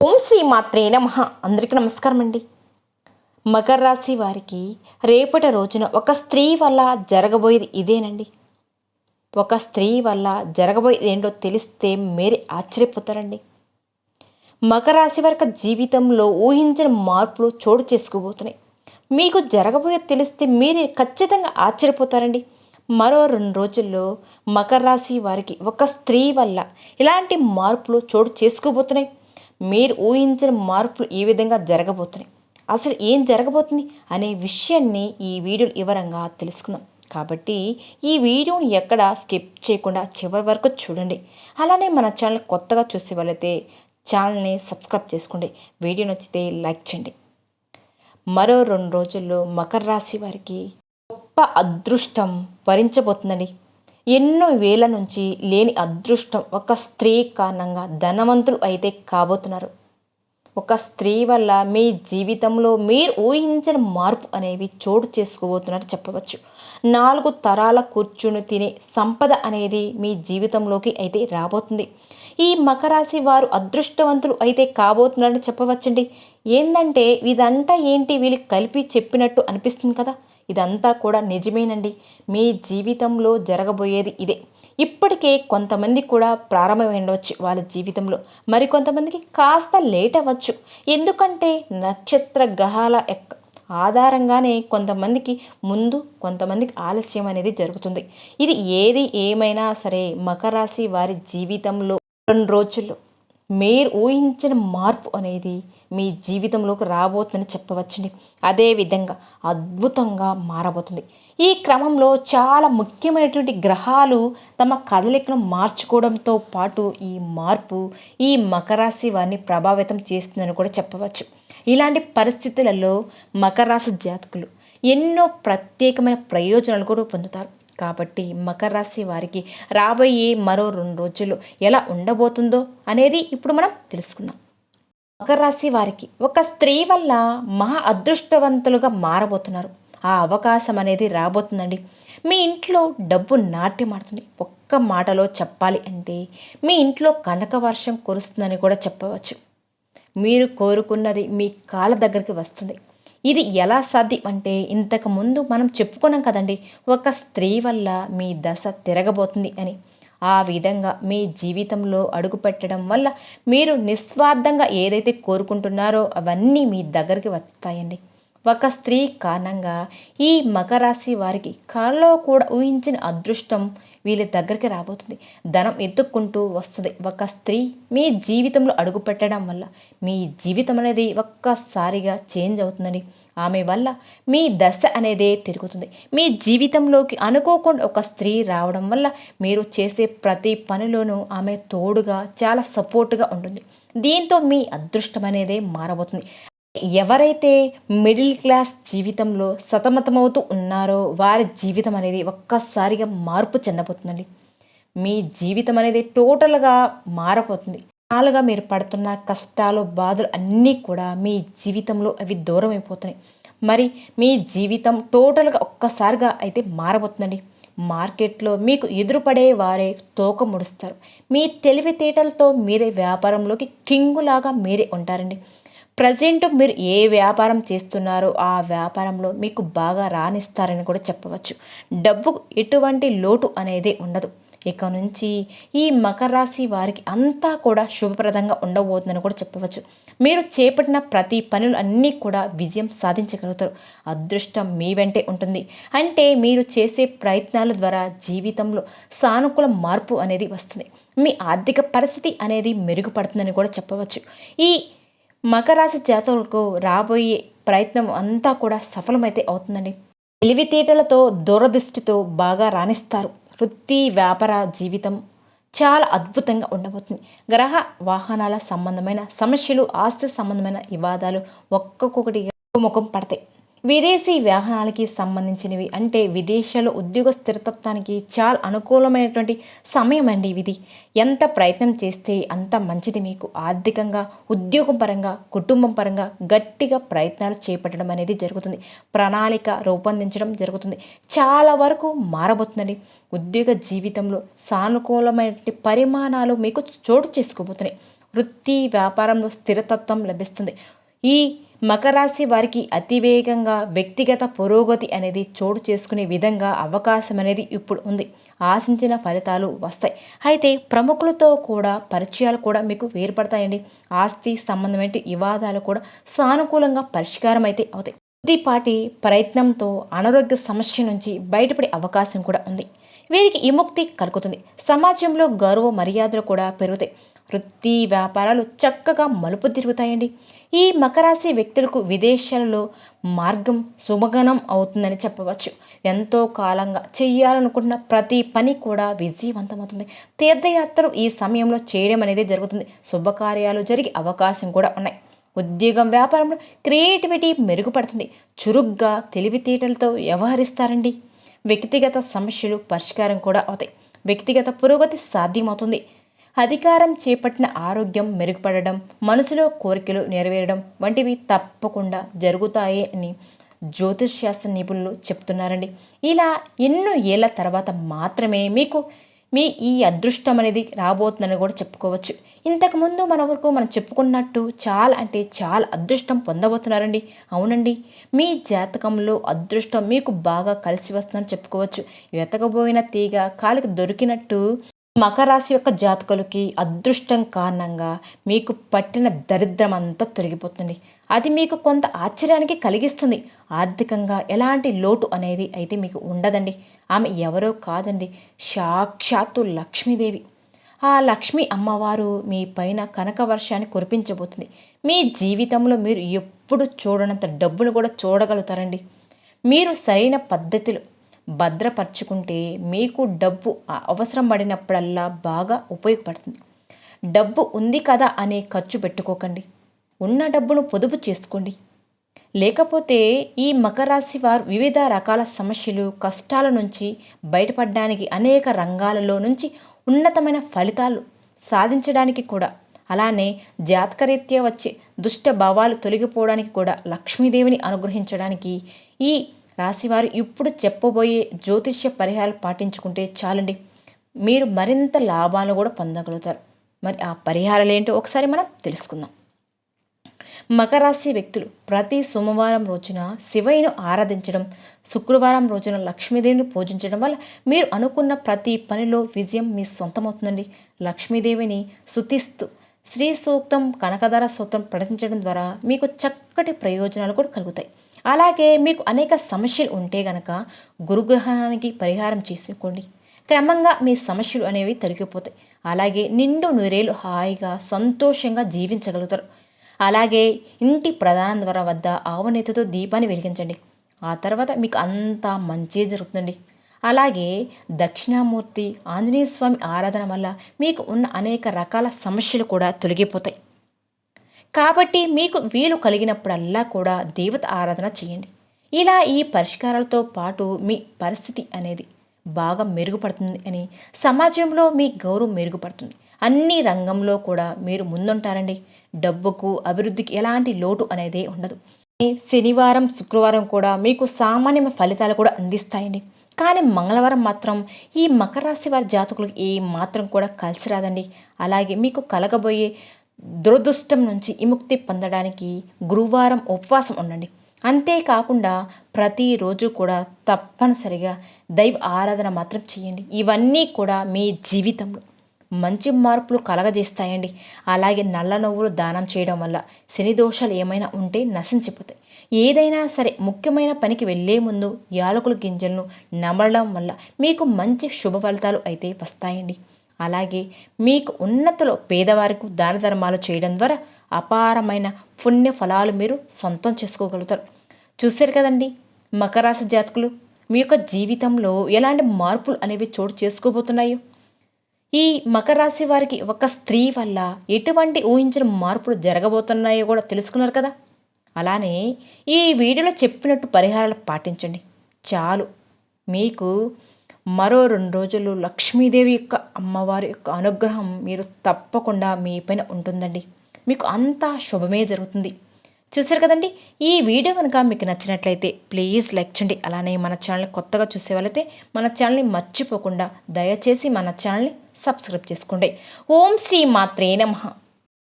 ఓం శ్రీ మాత్రే నమ. అందరికీ నమస్కారం అండి మకర రాశి వారికి రేపటి రోజున ఒక స్త్రీ వల్ల జరగబోయేది ఇదేనండి. ఒక స్త్రీ వల్ల జరగబోయేది ఏంటో తెలిస్తే మీరే ఆశ్చర్యపోతారండి. మకర రాశి వారి జీవితంలో ఊహించిన మార్పులు చోటు చేసుకోబోతున్నాయి మీకు జరగబోయేది తెలిస్తే మీరే ఖచ్చితంగా ఆశ్చర్యపోతారండి. మరో రెండు రోజుల్లో మకర రాశి వారికి ఒక స్త్రీ వల్ల ఇలాంటి మార్పులు చోటు చేసుకోబోతున్నాయి మీరు ఊహించిన మార్పులు ఈ విధంగా జరగబోతున్నాయి. అసలు ఏం జరగబోతుంది అనే విషయాన్ని ఈ వీడియోలు వివరంగా తెలుసుకుందాం. కాబట్టి ఈ వీడియోని ఎక్కడ స్కిప్ చేయకుండా చివరి వరకు చూడండి. అలానే మన ఛానల్ కొత్తగా చూసే వాళ్ళైతే ఛానల్ని సబ్స్క్రైబ్ చేసుకోండి. వీడియో నచ్చితే లైక్ చేయండి. మరో రెండు రోజుల్లో మకర రాశి వారికి గొప్ప అదృష్టం వరించబోతుందండి. ఎన్నో వేల నుంచి లేని అదృష్టం ఒక స్త్రీ కారణంగా ధనవంతులు అయితే కాబోతున్నారు. ఒక స్త్రీ వల్ల మీ జీవితంలో మీరు ఊహించిన మార్పు అనేవి చోటు చేసుకోబోతున్నారు చెప్పవచ్చు. నాలుగు తరాల కూర్చుని తినే సంపద అనేది మీ జీవితంలోకి అయితే రాబోతుంది. ఈ మకరాశి వారు అదృష్టవంతులు అయితే కాబోతున్నారని చెప్పవచ్చండి. ఏందంటే ఇదంతా ఏంటి వీళ్ళకి కలిపి చెప్పినట్టు అనిపిస్తుంది కదా? ఇదంతా కూడా నిజమేనండి. మీ జీవితంలో జరగబోయేది ఇదే. ఇప్పటికే కొంతమంది కూడా ప్రారంభమై ఉండవచ్చు వాళ్ళ జీవితంలో. మరి కొంతమందికి కాస్త లేట్ అవ్వచ్చు. ఎందుకంటే నక్షత్ర గ్రహాల ఎక్క ఆధారంగానే కొంతమందికి ముందు కొంతమందికి ఆలస్యం అనేది జరుగుతుంది. ఇది ఏది ఏమైనా సరే మకర రాశి వారి జీవితంలో రెండు రోజుల్లో మీరు ఊహించిన మార్పు అనేది మీ జీవితంలోకి రాబోతుందని చెప్పవచ్చండి. అదేవిధంగా అద్భుతంగా మారబోతుంది. ఈ క్రమంలో చాలా ముఖ్యమైనటువంటి గ్రహాలు తమ కదలికను మార్చుకోవడంతో పాటు ఈ మార్పు ఈ మకరాశి వారిని ప్రభావితం చేస్తుందని కూడా చెప్పవచ్చు. ఇలాంటి పరిస్థితులలో మకరాశి జాతకులు ఎన్నో ప్రత్యేకమైన ప్రయోజనాలు కూడా పొందుతారు. కాబట్టి మకర రాశి వారికి రాబోయే మరో రెండు రోజులు ఎలా ఉండబోతుందో అనేది ఇప్పుడు మనం తెలుసుకుందాం. మకర రాశి వారికి ఒక స్త్రీ వల్ల మహా అదృష్టవంతులుగా మారబోతున్నారు. ఆ అవకాశం అనేది రాబోతుందండి. మీ ఇంట్లో డబ్బు నాట్యమాడుతుంది ఒక్క మాటలో చెప్పాలి అంటే మీ ఇంట్లో కనక వర్షం కురుస్తుందని కూడా చెప్పవచ్చు. మీరు కోరుకున్నది మీ కాళ్ళ దగ్గరికి వస్తుంది. ఇది ఎలా సాధ్యం అంటే ఇంతకు ముందు మనం చెప్పుకున్నాం కదండి ఒక స్త్రీ వల్ల మీ దశ తిరగబోతుంది అని. ఆ విధంగా మీ జీవితంలో అడుగుపెట్టడం వల్ల మీరు నిస్వార్థంగా ఏదైతే కోరుకుంటున్నారో అవన్నీ మీ దగ్గరికి వస్తాయండి ఒక స్త్రీ కారణంగా ఈ మకరాశి వారికి కాల్లో కూడా ఊహించిన అదృష్టం వీళ్ళ దగ్గరికి రాబోతుంది. ధనం ఎత్తుక్కుంటూ వస్తుంది. ఒక స్త్రీ మీ జీవితంలో అడుగు పెట్టడం వల్ల మీ జీవితం అనేది ఒక్కసారిగా చేంజ్ అవుతుందండి. ఆమె వల్ల మీ దశ అనేదే తిరుగుతుంది. మీ జీవితంలోకి అనుకోకుండా ఒక స్త్రీ రావడం వల్ల మీరు చేసే ప్రతి పనిలోనూ ఆమె తోడుగా చాలా సపోర్ట్గా ఉంటుంది. దీంతో మీ అదృష్టం అనేదే మారబోతుంది. ఎవరైతే మిడిల్ క్లాస్ జీవితంలో సతమతమవుతూ ఉన్నారో వారి జీవితం అనేది ఒక్కసారిగా మార్పు చెందబోతుందండి. మీ జీవితం అనేది టోటల్గా మారపోతుంది నాలుగా మీరు పడుతున్న కష్టాలు బాధలు అన్నీ కూడా మీ జీవితంలో అవి దూరం అయిపోతున్నాయి మరి మీ జీవితం టోటల్గా ఒక్కసారిగా అయితే మారబోతుందండి. మార్కెట్లో మీకు ఎదురుపడే వారే తోక ముడుస్తారు. మీ తెలివితేటలతో మీరే వ్యాపారంలోకి కింగులాగా మీరే ఉంటారండి. ప్రజెంట్ మీరు ఏ వ్యాపారం చేస్తున్నారో ఆ వ్యాపారంలో మీకు బాగా రాణిస్తారని కూడా చెప్పవచ్చు. డబ్బు ఎటువంటి లోటు అనేది ఉండదు. ఇక నుంచి ఈ మకర రాశి వారికి అంతా కూడా శుభప్రదంగా ఉండబోతుందని కూడా చెప్పవచ్చు. మీరు చేపట్టిన ప్రతి పనులు అన్నీ కూడా విజయం సాధించగలుగుతారు. అదృష్టం మీ వెంటే ఉంటుంది. అంటే మీరు చేసే ప్రయత్నాల ద్వారా జీవితంలో సానుకూల మార్పు అనేది వస్తుంది. మీ ఆర్థిక పరిస్థితి అనేది మెరుగుపడుతుందని కూడా చెప్పవచ్చు. ఈ మకరాశి జాతకులకు రాబోయే ప్రయత్నం అంతా కూడా సఫలమైతే అవుతుందండి. తెలివితేటలతో దూరదృష్టితో బాగా రాణిస్తారు. వృత్తి వ్యాపార జీవితం చాలా అద్భుతంగా ఉండబోతుంది. గ్రహ వాహనాల సంబంధమైన సమస్యలు ఆస్తి సంబంధమైన వివాదాలు ఒక్కొక్కటిగా ముఖం పడతాయి. విదేశీ వాహనాలకి సంబంధించినవి అంటే విదేశాల్లో ఉద్యోగ స్థిరతత్వానికి చాలా అనుకూలమైనటువంటి సమయం అండి ఇది. ఎంత ప్రయత్నం చేస్తే అంత మంచిది మీకు. ఆర్థికంగా ఉద్యోగం పరంగా కుటుంబం పరంగా గట్టిగా ప్రయత్నాలు చేపట్టడం అనేది జరుగుతుంది. ప్రణాళిక రూపొందించడం జరుగుతుంది. చాలా వరకు మారబోతుందండి. ఉద్యోగ జీవితంలో సానుకూలమైనటువంటి పరిమాణాలు మీకు చోటు చేసుకోబోతున్నాయి. వృత్తి వ్యాపారంలో స్థిరతత్వం లభిస్తుంది. ఈ మకరాశి వారికి అతివేగంగా వ్యక్తిగత పురోగతి అనేది చోటు చేసుకునే విధంగా అవకాశం అనేది ఇప్పుడు ఉంది. ఆశించిన ఫలితాలు వస్తాయి. అయితే ప్రముఖులతో కూడా పరిచయాలు కూడా మీకు వేరుపడతాయండి ఆస్తి సంబంధమైన వివాదాలు కూడా సానుకూలంగా పరిష్కారం అయితే అవుతాయి. కొద్దిపాటి ప్రయత్నంతో అనారోగ్య సమస్య నుంచి బయటపడే అవకాశం కూడా ఉంది. వీరికి విముక్తి కలుగుతుంది. సమాజంలో గౌరవ మర్యాదలు కూడా పెరుగుతాయి. వృత్తి వ్యాపారాలు చక్కగా మలుపు తిరుగుతాయండి. ఈ మకరాశి వ్యక్తులకు విదేశాలలో మార్గం సుమగనం అవుతుందని చెప్పవచ్చు. ఎంతో కాలంగా చేయాలనుకుంటున్న ప్రతి పని కూడా విజయవంతమవుతుంది. తీర్థయాత్రలు ఈ సమయంలో చేయడం అనేది జరుగుతుంది. శుభకార్యాలు జరిగే అవకాశం కూడా ఉన్నాయి. ఉద్యోగం వ్యాపారంలో క్రియేటివిటీ మెరుగుపడుతుంది. చురుగ్గా తెలివితేటలతో వ్యవహరిస్తారండి. వ్యక్తిగత సమస్యలు పరిష్కారం కూడా అవుతాయి. వ్యక్తిగత పురోగతి సాధ్యమవుతుంది. అధికారం చేపట్టిన ఆరోగ్యం మెరుగుపడడం మనసులో కోరికలు నెరవేరడం వంటివి తప్పకుండా జరుగుతాయి అని జ్యోతిష్ శాస్త్ర నిపుణులు చెప్తున్నారండి. ఇలా ఎన్నో ఏళ్ళ తర్వాత మాత్రమే మీకు మీ ఈ అదృష్టం అనేది రాబోతుందని కూడా చెప్పుకోవచ్చు. ఇంతకుముందు మన వరకు మనం చెప్పుకున్నట్టు చాలా అంటే చాలా అదృష్టం పొందబోతున్నారండి. అవునండి మీ జాతకంలో అదృష్టం మీకు బాగా కలిసి వస్తుందని చెప్పుకోవచ్చు. వెతకబోయిన తీగ కాలికి దొరికినట్టు మకరాశి యొక్క జాతకులకి అదృష్టం కారణంగా మీకు పట్టిన దరిద్రం అంతా తొలగిపోతుంది. అది మీకు కొంత ఆశ్చర్యానికి కలిగిస్తుంది. ఆర్థికంగా ఎలాంటి లోటు అనేది అయితే మీకు ఉండదండి. ఆమె ఎవరో కాదండి. సాక్షాత్తు లక్ష్మీదేవి. ఆ లక్ష్మి అమ్మవారు మీ పైన కనక వర్షాన్ని కురిపించబోతుంది. మీ జీవితంలో మీరు ఎప్పుడు చూడనంత డబ్బును కూడా చూడగలుగుతారండి. మీరు సరైన పద్ధతిలో భద్రపరచుకుంటే మీకు డబ్బు అవసరం పడినప్పుడల్లా బాగా ఉపయోగపడుతుంది. డబ్బు ఉంది కదా అనే ఖర్చు పెట్టుకోకండి. ఉన్న డబ్బును పొదుపు చేసుకోండి. లేకపోతే ఈ మకరాశి వారు వివిధ రకాల సమస్యలు కష్టాల నుంచి బయటపడడానికి అనేక రంగాలలో నుంచి ఉన్నతమైన ఫలితాలు సాధించడానికి కూడా అలానే జాతకరీత్యా వచ్చే దుష్ట భావాలు తొలగిపోవడానికి కూడా లక్ష్మీదేవిని అనుగ్రహించడానికి ఈ రాశివారు ఇప్పుడు చెప్పబోయే జ్యోతిష్య పరిహారాలు పాటించుకుంటే చాలండి. మీరు మరింత లాభాలు కూడా పొందగలుగుతారు. మరి ఆ పరిహారాలు ఏంటో ఒకసారి మనం తెలుసుకుందాం. మకర రాశి వ్యక్తులు ప్రతి సోమవారం రోజున శివయ్యను ఆరాధించడం శుక్రవారం రోజున లక్ష్మీదేవిని పూజించడం వల్ల మీరు అనుకున్న ప్రతి పనిలో విజయం మీ సొంతమవుతుందండి. లక్ష్మీదేవిని శుతిస్తూ శ్రీ సూక్తం కనకధర సూత్రం పఠించడం ద్వారా మీకు చక్కటి ప్రయోజనాలు కూడా కలుగుతాయి. అలాగే మీకు అనేక సమస్యలు ఉంటే గనక గురుగ్రహణానికి పరిహారం చేసుకోండి. క్రమంగా మీ సమస్యలు అనేవి తొలగిపోతాయి అలాగే నిండు నూరేలు హాయిగా సంతోషంగా జీవించగలుగుతారు. అలాగే ఇంటి ప్రధానం ద్వారా వద్ద ఆవునేతితో దీపాన్ని వెలిగించండి. ఆ తర్వాత మీకు అంతా మంచి జరుగుతుందండి. అలాగే దక్షిణామూర్తి ఆంజనేయ స్వామి ఆరాధన వల్ల మీకు ఉన్న అనేక రకాల సమస్యలు కూడా తొలగిపోతాయి. కాబట్టి మీకు వీలు కలిగినప్పుడల్లా కూడా దేవత ఆరాధన చేయండి. ఇలా ఈ పరిష్కారాలతో పాటు మీ పరిస్థితి అనేది బాగా మెరుగుపడుతుంది అని సమాజంలో మీ గౌరవం మెరుగుపడుతుంది. అన్ని రంగంలో కూడా మీరు ముందుంటారండి. డబ్బుకు అభివృద్ధికి ఎలాంటి లోటు అనేది ఉండదు. శనివారం శుక్రవారం కూడా మీకు సామాన్య ఫలితాలు కూడా అందిస్తాయండి. కానీ మంగళవారం మాత్రం ఈ మకర రాశి వారి జాతకులకు ఏ మాత్రం కూడా కలిసి రాదండి. అలాగే మీకు కలగబోయే దురదృష్టం నుంచి విముక్తి పొందడానికి గురువారం ఉపవాసం ఉండండి. అంతేకాకుండా ప్రతిరోజు కూడా తప్పనిసరిగా దైవ ఆరాధన మాత్రం చేయండి. ఇవన్నీ కూడా మీ జీవితంలో మంచి మార్పులు కలగజేస్తాయండి. అలాగే నల్ల నువ్వులు దానం చేయడం వల్ల శని దోషాలు ఏమైనా ఉంటే నశించిపోతాయి. ఏదైనా సరే ముఖ్యమైన పనికి వెళ్ళే ముందు యాలకుల గింజలను నమలడం వల్ల మీకు మంచి శుభ ఫలితాలు అయితే వస్తాయండి. అలాగే మీకు ఉన్నతలో పేదవారికి దాన ధర్మాలు చేయడం ద్వారా అపారమైన పుణ్య ఫలాలు మీరు సొంతం చేసుకోగలుగుతారు. చూశారు కదండి మకరాశి జాతకులు మీ యొక్క జీవితంలో ఎలాంటి మార్పులు అనేవి చోటు చేసుకోబోతున్నాయో? ఈ మకర రాశి వారికి ఒక స్త్రీ వల్ల ఎటువంటి ఊహించిన మార్పులు జరగబోతున్నాయో కూడా తెలుసుకున్నారు కదా? అలానే ఈ వీడియోలో చెప్పినట్టు పరిహారాలు పాటించండి. చాలు. మీకు మరో రెండు రోజులు లక్ష్మీదేవి యొక్క అమ్మవారి యొక్క అనుగ్రహం మీరు తప్పకుండా మీ పైన ఉంటుందండి. మీకు అంతా శుభమే జరుగుతుంది. చూసారు కదండి? ఈ వీడియో కనుక మీకు నచ్చినట్లయితే ప్లీజ్ లైక్ చేయండి. అలానే మన ఛానల్ని కొత్తగా చూసే వాళ్ళైతే మన ఛానల్ని మర్చిపోకుండా దయచేసి మన ఛానల్ని సబ్స్క్రైబ్ చేసుకోండి. ఓం శ్రీ మాత్రే నమ.